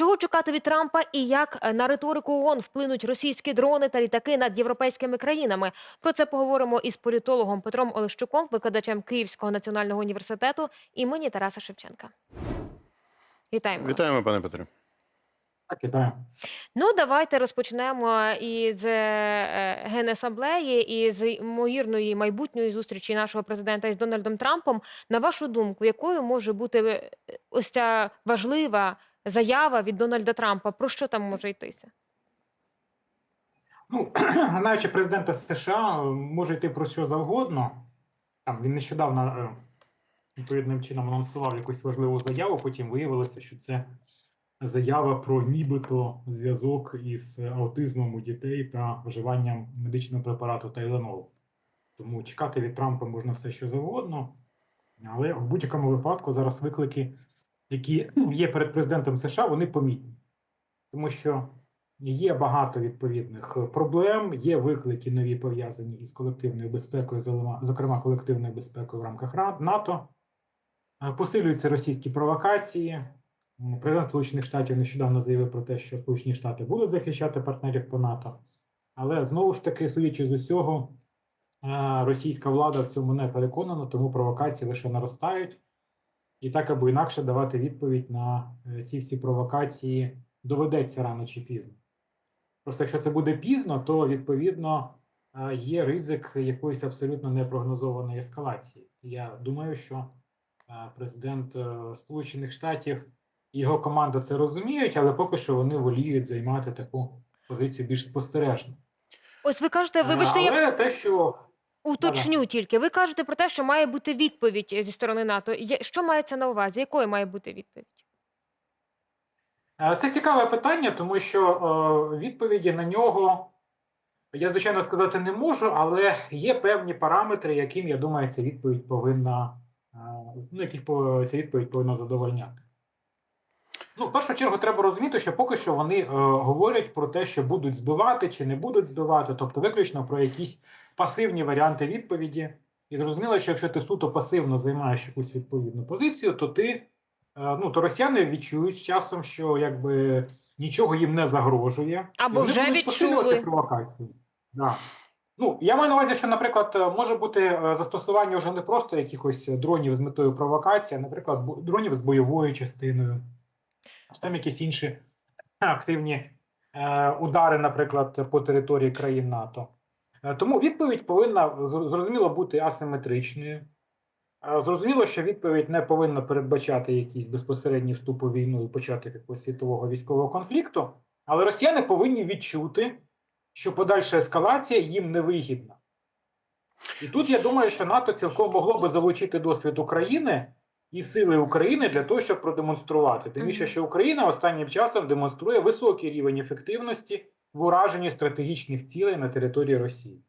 Чого чекати від Трампа і як е, на риторику ООН вплинуть російські дрони та літаки над європейськими країнами? Про це поговоримо із політологом Петром Олещуком, викладачем Київського національного університету імені Тараса Шевченка. Вітаємо. Вітаємо, пане Петре. Так, вітаю. Ну, давайте розпочнемо із е, Генасамблеї і з ймовірної майбутньої зустрічі нашого президента із Дональдом Трампом. На вашу думку, якою може бути е, ось ця важлива заява від Дональда Трампа? Про що там може йтися? Ну, знаючи президента США, може йти про що завгодно. Там він нещодавно е, відповідним чином анонсував якусь важливу заяву. Потім виявилося, що це заява про нібито зв'язок із аутизмом у дітей та вживанням медичного препарату Тайленол. Тому чекати від Трампа можна все, що завгодно. Але в будь-якому випадку зараз виклики, які ну, є перед президентом США, вони помітні. Тому що Є багато відповідних проблем, є виклики нові пов'язані із колективною безпекою, зокрема- зокрема колективною безпекою в рамках НАТО. Е, Посилюються російські провокації. Президент Сполучених Штатів нещодавно заявив про те, що Сполучені Штати будуть захищати партнерів по НАТО. Але знову ж таки, судячи з усього, е, російська влада в цьому не переконана, тому провокації лише наростають. І так або інакше давати відповідь на е, ці всі провокації доведеться рано чи пізно. Просто якщо це буде пізно, то відповідно е, є ризик якоїсь абсолютно непрогнозованої ескалації. Я думаю, що е, президент Сполучених Штатів і його команда це розуміють, але поки що вони воліють займати таку позицію більш спостережну. Ось ви кажете, вибачте, Е, я те, що уточню тільки. Ви кажете про те, що має бути відповідь зі сторони НАТО. Що мається на увазі? Якою має бути відповідь? Е, Це цікаве питання, тому що е, відповіді на нього я, звичайно, сказати не можу, але є певні параметри, яким, я думаю, ця відповідь повинна, е, ну, яких ця відповідь повинна задовольняти. Ну, в першу чергу, треба розуміти, що поки що вони е, говорять про те, що будуть збивати чи не будуть збивати, тобто виключно про якісь пасивні варіанти відповіді. І зрозуміло, що якщо ти суто пасивно займаєш якусь відповідну позицію, то ти Е, ну то росіяни відчують з часом, що якби нічого їм не загрожує, Або вже будуть відчули. провокації. Да. Ну я маю на увазі, що, наприклад, е, може бути е, застосування вже не просто якихось дронів з метою провокації, а, наприклад, дронів з бойовою частиною, чи там якісь інші активні е, удари, наприклад, по території країн НАТО. Е, Тому відповідь повинна зрозуміло бути асиметричною. Е, Зрозуміло, що відповідь не повинна передбачати якийсь безпосередній вступ у війну і початок якогось світового військового конфлікту, але росіяни повинні відчути, що подальша ескалація їм не вигідна. І тут я думаю, що НАТО цілком могло би залучити досвід України і сили України для того, щоб продемонструвати. Тим більше, що Україна останнім часом демонструє високий рівень ефективності в ураженні стратегічних цілей на території Росії.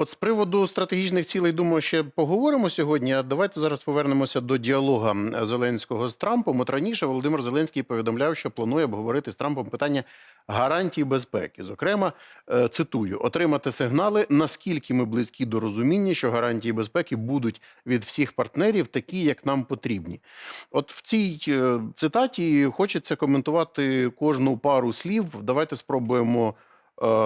От з приводу стратегічних цілей, думаю, ще поговоримо сьогодні. А давайте зараз повернемося до діалога Зеленського з Трампом. От раніше Володимир Зеленський повідомляв, що планує обговорити з Трампом питання гарантій безпеки. Зокрема, е, цитую: отримати сигнали, наскільки ми близькі до розуміння, що гарантії безпеки будуть від всіх партнерів такі, як нам потрібні. От в цій е, цитаті хочеться коментувати кожну пару слів. Давайте спробуємо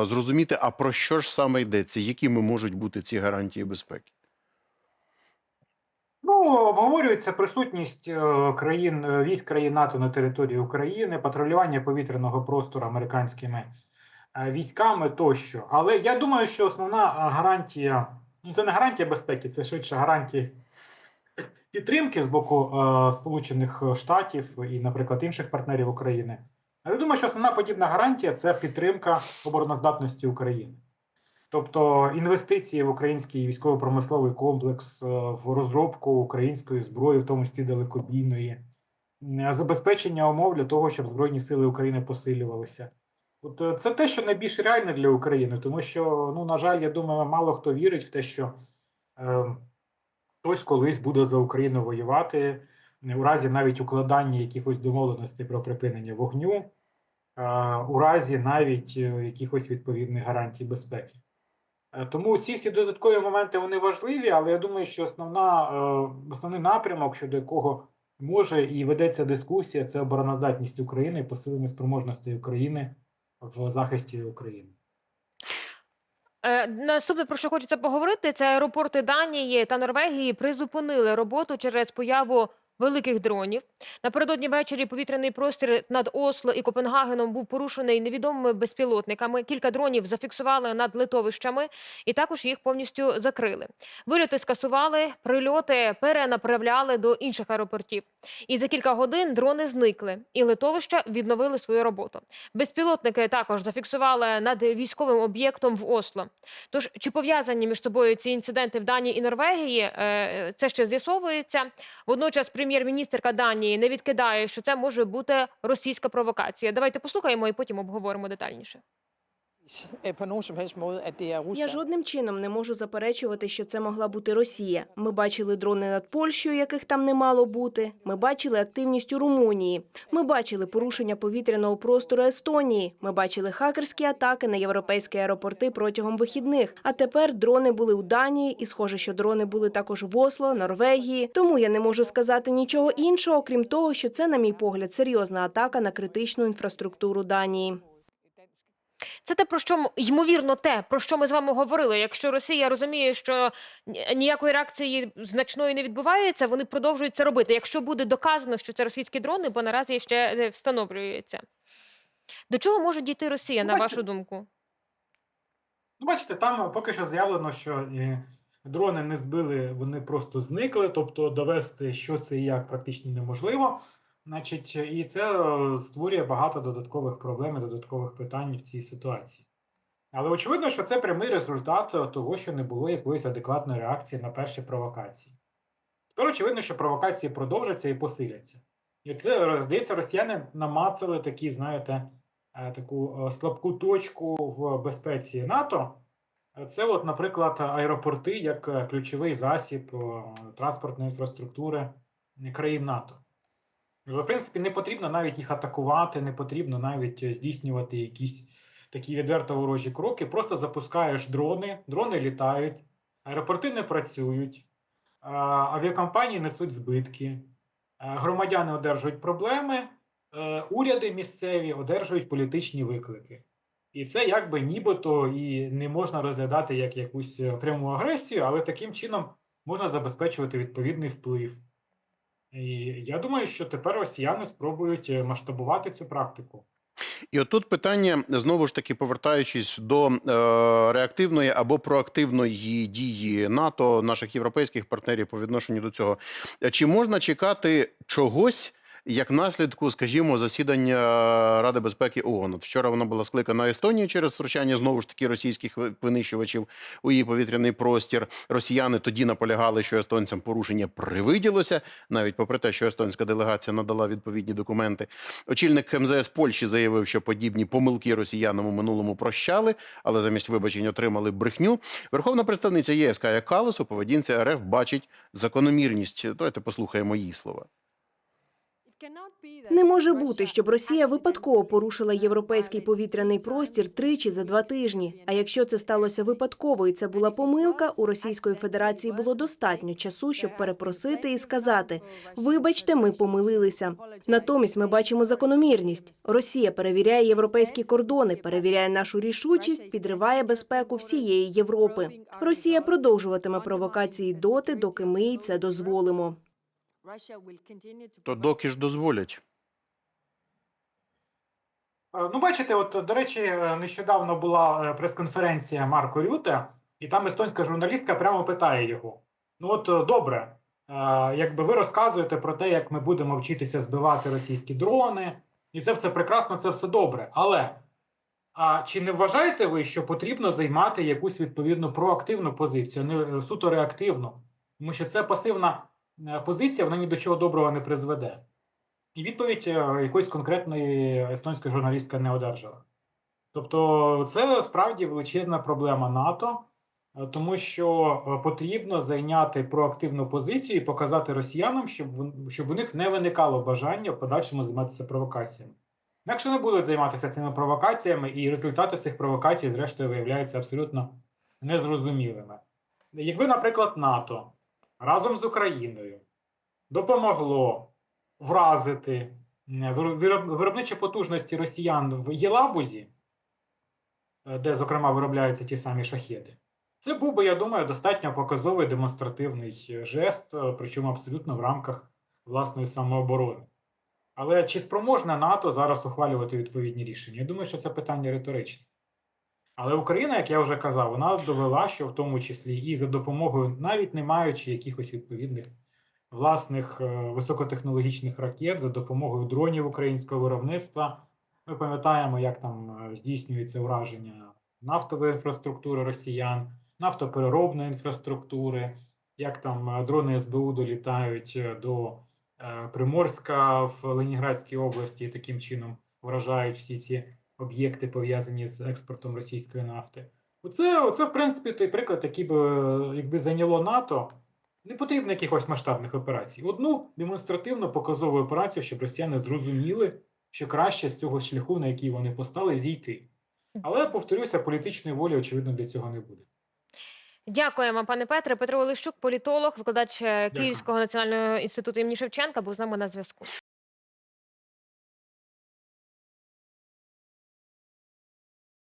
зрозуміти, а про що ж саме йдеться, якими можуть бути ці гарантії безпеки. Ну, обговорюється присутність е, країн е, військ країн НАТО на території України, патрулювання повітряного простору американськими е, військами тощо. Але я думаю, що основна е, гарантія ну це не гарантія безпеки, це швидше гарантія підтримки з боку е, Сполучених Штатів і, наприклад, інших партнерів України. Але я думаю, що основна подібна гарантія це підтримка обороноздатності України. Тобто інвестиції в український військово-промисловий комплекс, е, в розробку української зброї, в тому числі далекобійної, забезпечення умов для того, щоб Збройні сили України посилювалися. От е, це те, що найбільш реальне для України, тому що, ну, на жаль, я думаю, мало хто вірить в те, що е, хтось колись буде за Україну воювати, е, у разі навіть укладання якихось домовленостей про припинення вогню, е, у разі навіть е, якихось відповідних гарантій безпеки. Е, Тому ці всі додаткові моменти вони важливі, але я думаю, що основна, основний напрямок, щодо якого може і ведеться дискусія, це обороноздатність України посилення спроможностей України в захисті України. Наступне, про що хочеться поговорити, це аеропорти Данії та Норвегії призупинили роботу через появу великих дронів. Напередодні ввечері повітряний простір над Осло і Копенгагеном був порушений невідомими безпілотниками. Кілька дронів зафіксували над литовищами і також їх повністю закрили. Вильоти скасували, прильоти перенаправляли до інших аеропортів. І за кілька годин дрони зникли, і литовища відновили свою роботу. Безпілотники також зафіксували над військовим об'єктом в Осло. Тож чи пов'язані між собою ці інциденти в Данії і Норвегії? Е, Це ще з'ясовується. Водночас прем'єр-міністерка Данії не відкидає, що це може бути російська провокація. Давайте послухаємо і потім обговоримо детальніше. Я жодним чином не можу заперечувати, що це могла бути Росія. Ми бачили дрони над Польщею, яких там не мало бути. Ми бачили активність у Румунії. Ми бачили порушення повітряного простору Естонії. Ми бачили хакерські атаки на європейські аеропорти протягом вихідних. А тепер дрони були у Данії, і схоже, що дрони були також в Осло, Норвегії. Тому я не можу сказати нічого іншого, окрім того, що це, на мій погляд, серйозна атака на критичну інфраструктуру Данії. Це те, про що ймовірно те, про що ми з вами говорили. Якщо Росія розуміє, що ніякої реакції значної не відбувається, вони продовжують це робити. Якщо буде доказано, що це російські дрони, бо наразі ще е, встановлюється. До чого може дійти Росія, Ну, на бачите, вашу думку? Ну, бачите, там поки що заявлено, що е, дрони не збили, вони просто зникли, тобто довести, що це і як, практично неможливо. Значить, і це е, створює багато додаткових проблем і додаткових питань в цій ситуації. Але очевидно, що це прямий результат е, того, що не було якоїсь адекватної реакції на перші провокації. Тепер очевидно, що провокації продовжаться і посиляться. І це, е, здається, росіяни намацали такі, знаєте, таку слабку точку в безпеці НАТО. Це, от, наприклад, аеропорти як ключовий засіб транспортної інфраструктури країн НАТО. В принципі, не потрібно навіть їх атакувати, не потрібно навіть е, здійснювати якісь такі відверто ворожі кроки. Просто запускаєш дрони, дрони літають, аеропорти не працюють, авіакомпанії несуть збитки, громадяни одержують проблеми, е, уряди місцеві одержують політичні виклики. І це якби нібито і не можна розглядати як якусь е, пряму агресію, але таким чином можна забезпечувати відповідний вплив. І я думаю, що тепер росіяни спробують е, масштабувати цю практику. І отут питання знову ж таки повертаючись до е, реактивної або проактивної дії НАТО, наших європейських партнерів по відношенню до цього. Чи можна чекати чогось? Як наслідку, скажімо, засідання Ради безпеки ООН. От вчора вона була скликана Естонії через втручання знову ж таки російських винищувачів у її повітряний простір. Росіяни тоді наполягали, що естонцям порушення привиділося, навіть попри те, що естонська делегація надала відповідні документи. Очільник МЗС Польщі заявив, що подібні помилки росіянам у минулому прощали, але замість вибачень отримали брехню. Верховна представниця ЄС Кая Калас у поведінці РФ бачить закономірність. Давайте послухаємо її слова. Не може бути, щоб Росія випадково порушила європейський повітряний простір тричі за два тижні. А якщо це сталося випадково і це була помилка, у Російської Федерації було достатньо часу, щоб перепросити і сказати: вибачте, ми помилилися. Натомість ми бачимо закономірність. Росія перевіряє європейські кордони, перевіряє нашу рішучість, підриває безпеку всієї Європи. Росія продовжуватиме провокації доти, доки ми їй це дозволимо. То доки ж дозволять. Е, Ну, бачите, от, до речі, е, нещодавно була е, прес-конференція Марко Рюте, і там естонська журналістка прямо питає його: ну, от добре, якби ви розказуєте про те, як ми будемо вчитися збивати російські дрони, і це все прекрасно, це все добре. Але а чи не вважаєте ви, що потрібно займати якусь відповідну проактивну позицію, не суто реактивну? Тому що це пасивна позиція, вона ні до чого доброго не призведе. І відповідь е, якоїсь конкретної естонської журналістка не одержала. Тобто, це справді величезна проблема НАТО, е, тому що е, потрібно зайняти проактивну позицію і показати росіянам, щоб, щоб у них не виникало бажання в подальшому займатися провокаціями. Якщо не будуть займатися цими провокаціями, і результати цих провокацій, зрештою, виявляються абсолютно незрозумілими. Якби, наприклад, НАТО разом з Україною допомогло вразити е, виро- вироб- виробничі потужності росіян в Єлабузі, е, де, зокрема, виробляються ті самі шахеди, це був би, я думаю, достатньо показовий демонстративний е, жест, причому абсолютно в рамках власної самооборони. Але чи спроможне НАТО зараз ухвалювати відповідні рішення? Я думаю, що це питання риторичне. Але Україна, як я вже казав, вона довела, що в тому числі і за допомогою, навіть не маючи якихось відповідних власних е, високотехнологічних ракет, за допомогою дронів українського виробництва. Ми пам'ятаємо, як там е, здійснюється ураження нафтової інфраструктури росіян, нафтопереробної інфраструктури, як там е, дрони СБУ долітають до Приморська в Леніградській області і таким чином вражають всі ці об'єкти, пов'язані з експортом російської нафти. Оце, оце, в принципі, той приклад, який би, якби зайняло НАТО, не потрібно якихось масштабних операцій. Одну демонстративно показову операцію, щоб росіяни зрозуміли, що краще з цього шляху, на який вони постали, зійти. Але, повторюся, політичної волі, очевидно, для цього не буде. Дякуємо, пане Петре. Петро Олещук, політолог, викладач е, Дякую. Київського національного інституту імені Шевченка, був з нами на зв'язку.